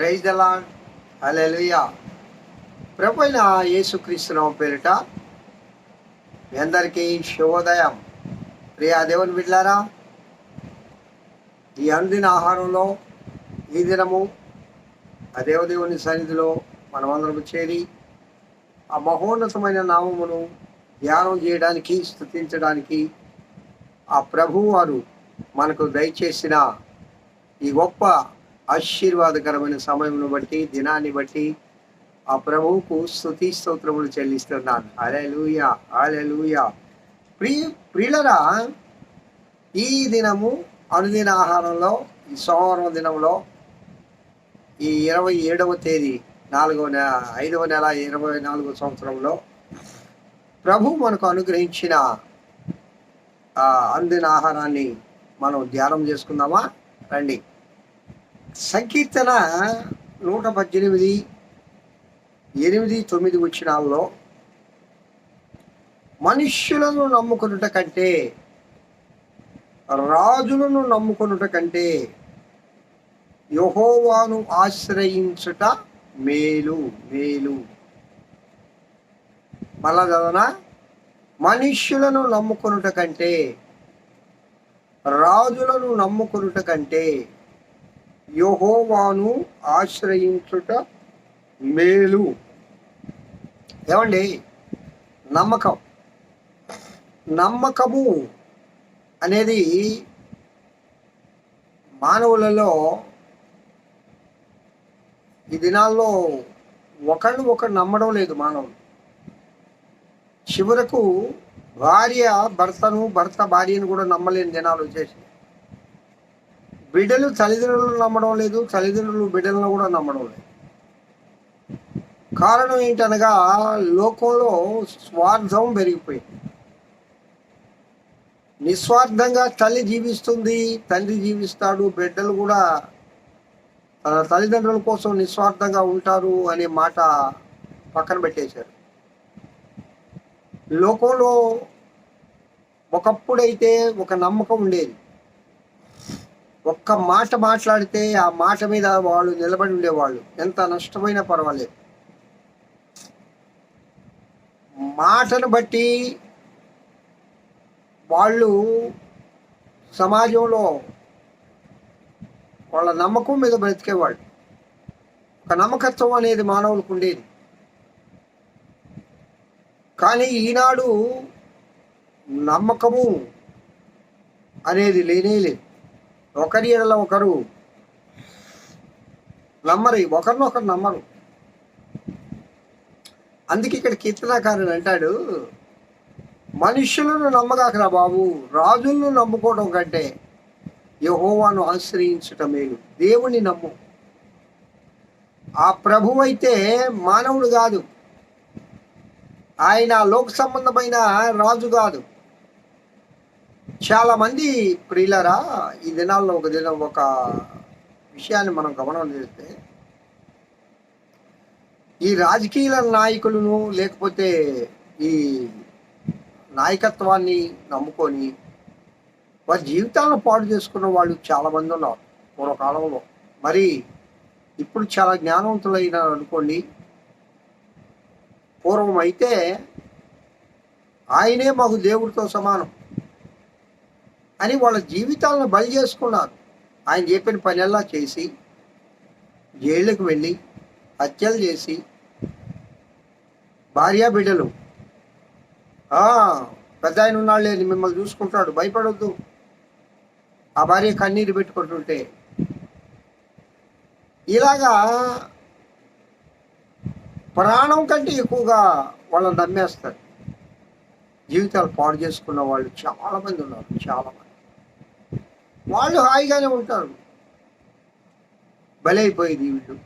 Praise దలా hallelujah ప్రభు అయిన యేసుక్రీస్తునామ పేరిట మీ అందరికీ శుభోదయం. ప్రియా దేవుని బిడ్లారా ఈ అందిన ఆహారంలో ఈ దినము ఆ దేవదేవుని సన్నిధిలో మనమందరం చేరి ఆ మహోన్నతమైన నామమును ధ్యానం చేయడానికి స్థుతించడానికి ఆ ప్రభువు వారు మనకు దయచేసిన ఈ గొప్ప ఆశీర్వాదకరమైన సమయమును బట్టి దినాన్ని బట్టి ఆ ప్రభువుకు స్థుతి స్తోత్రములు చెల్లిస్తున్నాను. అలెలుయ అలెలుయ ప్రియ ప్రియులరా ఈ దినము అనుదిన ఆహారంలో ఈ సోమవారం దినంలో ఈ ఇరవై ఏడవ తేదీ నాలుగవ నెల ఐదవ నెల ఇరవై నాలుగవ సంవత్సరంలో ప్రభు మనకు అనుగ్రహించిన అందిన ఆహారాన్ని మనం ధ్యానం చేసుకుందామా? రండి. సంకీర్తన నూట పద్దెనిమిది ఎనిమిది తొమ్మిది వచ్చినాల్లో మనుష్యులను నమ్ముకునుట కంటే రాజులను నమ్ముకునుట కంటే యహోవాను ఆశ్రయించుట మేలు మేలు. మళ్ళా చదవనా మనుష్యులను నమ్ముకునుట కంటే రాజులను నమ్ముకునుట కంటే యహోవాను ఆశ్రయించుట మేలు. ఏమండి? నమ్మకం. నమ్మకము అనేది మానవులలో ఈ దినాల్లో ఒకరిని ఒకరు నమ్మడం లేదు మానవులు. చివరకు భార్య భర్తను భర్త భార్యను కూడా నమ్మలేని దినాలు వచ్చేసి బిడ్డలు తల్లిదండ్రులను నమ్మడం లేదు తల్లిదండ్రులు బిడ్డలను కూడా నమ్మడం లేదు. కారణం ఏంటనగా లోకంలో స్వార్థం పెరిగిపోయింది. నిస్వార్థంగా తల్లి జీవిస్తుంది తండ్రి జీవిస్తాడు బిడ్డలు కూడా తన తల్లిదండ్రుల కోసం నిస్వార్థంగా ఉంటారు అనే మాట పక్కన పెట్టేశారు. లోకంలో ఒకప్పుడైతే ఒక నమ్మకం ఉండేది. ఒక్క మాట మాట్లాడితే ఆ మాట మీద వాళ్ళు నిలబడి ఉండేవాళ్ళు. ఎంత నష్టమైనా పర్వాలేదు. మాటను బట్టి వాళ్ళు సమాజంలో వాళ్ళ నమ్మకం మీద బ్రతికేవాళ్ళు. ఒక నమ్మకత్వం అనేది మానవులకు ఉండేది. కానీ ఈనాడు నమ్మకము అనేది లేనే లేదు. ఒకరి ఎడల ఒకరు నమ్మరు ఒకరినొకరు నమ్మరు. అందుకే ఇక్కడ కీర్తనాకారుడు అంటాడు మనుషులను నమ్మగాకరా బాబు రాజులను నమ్ముకోవడం కంటే యహోవాను ఆశ్రయించటం మేలు. దేవుణ్ణి నమ్ము. ఆ ప్రభు అయితే మానవుడు కాదు. ఆయన లోక సంబంధమైన రాజు కాదు. చాలా మంది ప్రియులరా ఈ దినాల్లో ఒక దినం ఒక విషయాన్ని మనం గమనం చేస్తే ఈ రాజకీయ నాయకులను లేకపోతే ఈ నాయకత్వాన్ని నమ్ముకొని వారి జీవితాలను పాడు చేసుకున్న వాళ్ళు చాలా మంది ఉన్నారు పూర్వకాలంలో. మరి ఇప్పుడు చాలా జ్ఞానవంతులైన అనుకోండి పూర్వం అయితే ఆయనే మాకు దేవుడితో సమానం. అని వాళ్ళ జీవితాలను బలి చేసుకున్నారు. ఆయన చెప్పిన పనిలా చేసి జైళ్ళకు వెళ్ళి హత్యలు చేసి భార్యా బిడ్డలు. పెద్ద ఆయన ఉన్నాళ్ళే మిమ్మల్ని చూసుకుంటాడు భయపడొద్దు. ఆ భార్య కన్నీరు పెట్టుకుంటుంటే. ఇలాగా ప్రాణం కంటే ఎక్కువగా వాళ్ళని నమ్మేస్తారు. జీవితాలు పాడు చేసుకున్న వాళ్ళు చాలా మంది ఉన్నారు చాలా మంది వాళ్ళు హాయిగానే ఉంటారు. బలైపోయేది వీళ్ళు.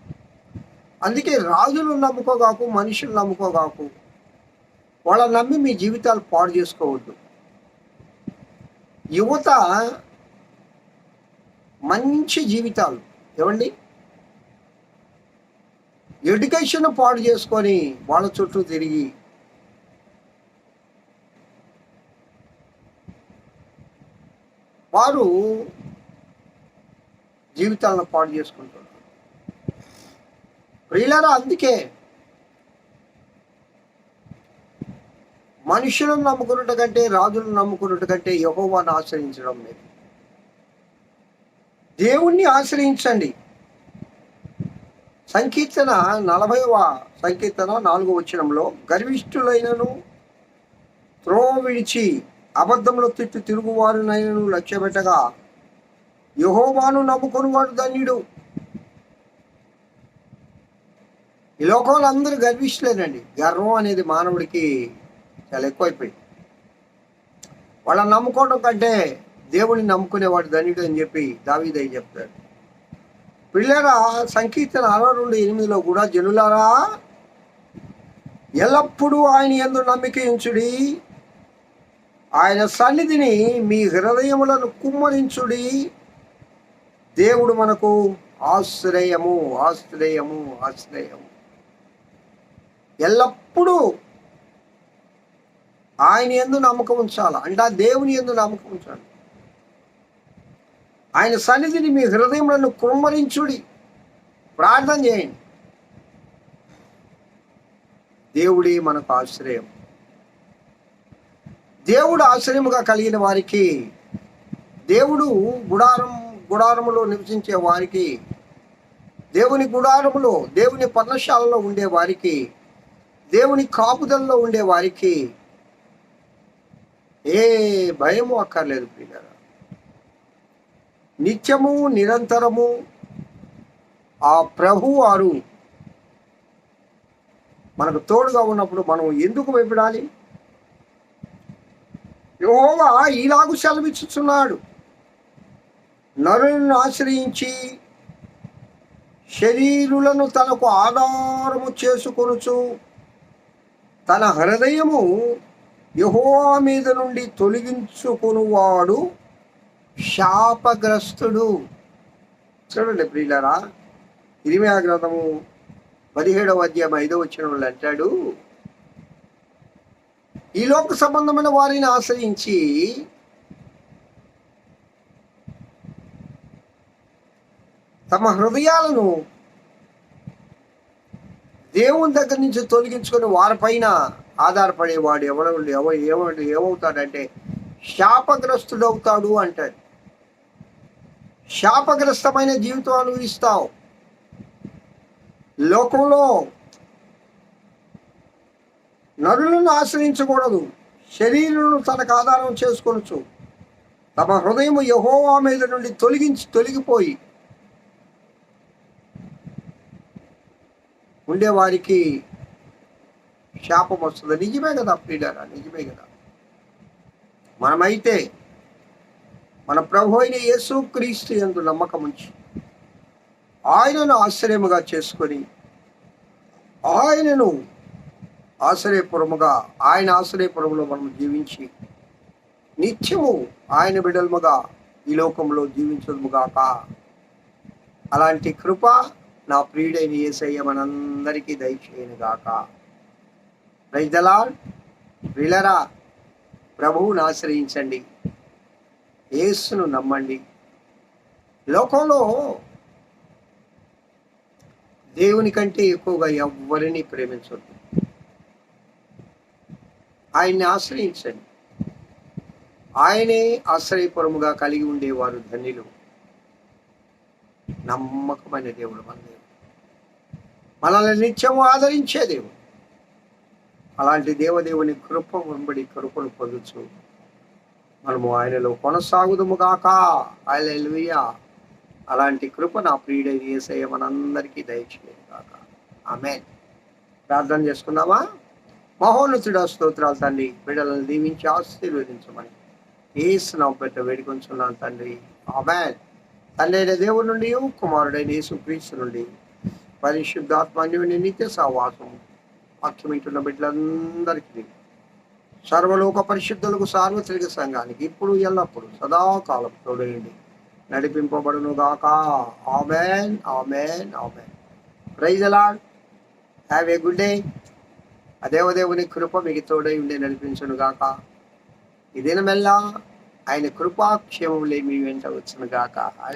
అందుకే రాజులు నమ్ముకోగాకు మనుషులు నమ్ముకోగాకు వాళ్ళని నమ్మి మీ జీవితాలు పాడు చేసుకోవద్దు. యువత మంచి జీవితాలు. ఏమండి ఎడ్యుకేషన్ పాడు చేసుకొని వాళ్ళ చుట్టూ తిరిగి వారు జీవితాలను పాడు చేసుకుంటారు ప్రియులరా అందుకే మనుషులను నమ్ముకున్నట కంటే రాజులను నమ్ముకున్నట కంటే యహోవాను ఆశ్రయించడం లేదు దేవుణ్ణి ఆశ్రయించండి. సంకీర్తన నలభైవ సంకీర్తన నాలుగో వచ్చినంలో గర్విష్ఠులైనను త్రోవ విడిచి అబద్ధంలో తిట్టు తిరుగువారునైనను లక్ష్యపెట్టగా యహోవాను నమ్ముకొని వాడు ధన్యుడు. ఈ లోకంలో అందరూ గర్విష్ఠులేనండి గర్వం అనేది మానవుడికి చాలా ఎక్కువైపోయింది. వాళ్ళని నమ్ముకోవడం కంటే దేవుడిని నమ్ముకునేవాడు ధన్యుడు అని చెప్పి దావీదయ్య చెప్తాడు? పిల్లరా సంకీర్తన అరవై రెండు ఎనిమిదిలో కూడా జనులారా ఎల్లప్పుడూ ఆయన ఎందు నమ్మిక ఉంచుడి ఆయన సన్నిధిని మీ హృదయములను కుమ్మరించుడి. దేవుడు మనకు ఆశ్రయము ఆశ్రయము ఆశ్రయము. ఎల్లప్పుడూ ఆయన ఎందు నమ్మకం ఉంచాలి. అంటే ఆ దేవుని ఎందు నమ్మకం ఉంచాలి. ఆయన సన్నిధిని మీ హృదయములను కుమ్మరించుడి. ప్రార్థన చేయండి. దేవుడే మనకు ఆశ్రయం. దేవుడు ఆశ్రయముగా కలిగిన వారికి దేవుడు గుడారం గుడారములో నివసించే వారికి దేవుని గుడారములో దేవుని పర్ణశాలలో ఉండే వారికి దేవుని కాపుదల్లో ఉండే వారికి ఏ భయము అక్కర్లేదు ప్రియారా నిత్యము నిరంతరము ఆ ప్రభు వారు మనకు తోడుగా ఉన్నప్పుడు మనం ఎందుకు భయపడాలి? యోగా ఈలాగు సెలవిచ్చుచున్నాడు. నరులను ఆశ్రయించి శరీరులను తనకు ఆధారము చేసుకొనుచు తన హృదయము యహోవా మీద నుండి తొలగించుకునివాడు శాపగ్రస్తుడు. చూడండి ప్రియులరా ఇరిమియా గ్రంథము పదిహేడవ అధ్యాయం ఐదో వచ్చిన వాళ్ళు అంటాడు ఈ లోక సంబంధమైన వారిని ఆశ్రయించి తమ హృదయాలను దేవుని దగ్గర నుంచి తొలగించుకొని వారిపైన ఆధారపడేవాడు ఎవడు ఎవ ఏమవుతాడు ఏమవుతాడంటే శాపగ్రస్తుడు అవుతాడు అంటాడు. శాపగ్రస్తమైన జీవితం అనుభవిస్తావు లోకంలో నరులను ఆశ్రయించకూడదు. శరీరులను తనకు ఆధారం చేసుకొనచ్చు తమ హృదయం యహోవా మీద నుండి తొలగించి తొలగిపోయి ఉండేవారికి శాపం వస్తుంది నిజమే కదా ప్రియుడారా నిజమే కదా. మనమైతే మన ప్రభు అయిన యేసు క్రీస్తు ఎందు నమ్మకం ఉంచి ఆయనను ఆశ్రయముగా చేసుకొని ఆయనను ఆశ్రయపురముగా ఆయన ఆశ్రయపురములో మనం జీవించి నిత్యము ఆయన బిడలముగా ఈ లోకంలో జీవించదుముగాక. అలాంటి కృప నా ప్రియుడైన ఏసయ్య మనందరికీ దయచేయనుగాక. రైతలా విలరా ప్రభువును ఆశ్రయించండి. యేసును నమ్మండి. లోకంలో దేవుని కంటే ఎక్కువగా ఎవరిని ప్రేమించొద్దు. ఆయన్ని ఆశ్రయించండి. ఆయనే ఆశ్రయపురముగా కలిగి ఉండేవారు ధన్యులు. నమ్మకమైన దేవుడు మన దేవుడు. మనల్ని నిత్యము ఆదరించే దేవుడు. అలాంటి దేవదేవుని కృప వెంబడి కృపను పొందొచ్చు మనము ఆయనలో కొనసాగుదుము గాక ఆయన అలాంటి కృప నా ప్రియుడైన ఏసయ్య మనందరికీ దయచేయదు కాక ఆమె ప్రార్థన చేసుకుందామా? మహోన్నతుడ స్తోత్రాలు తండ్రి. బిడ్డలను దీవించి ఆశీర్వదించమని ఏసునాం పెట్ట వేడుకొంచున్నాను తండ్రి. ఆమె తండ్రి అయిన దేవుడి నుండి కుమారుడైన యేసు క్రీస్తు నుండి పరిశుద్ధాత్మాన్యుని నిత్య సహవాసం వాక్యమింటున్న బిడ్డలందరికీ సర్వలోక పరిశుద్ధులకు సార్వత్రిక సంఘానికి ఇప్పుడు ఎల్లప్పుడు సదాకాలం తోడయండి. నడిపింపబడును గాక amen amen amen. Praise the Lord have a good day. ఆ దేవదేవుని కృప మీకు తోడై ఉండి నడిపించను గాక. ఈ దినమెల్లా ఆయన కృపాక్షేమములే మీ వెంట వచ్చును గాక.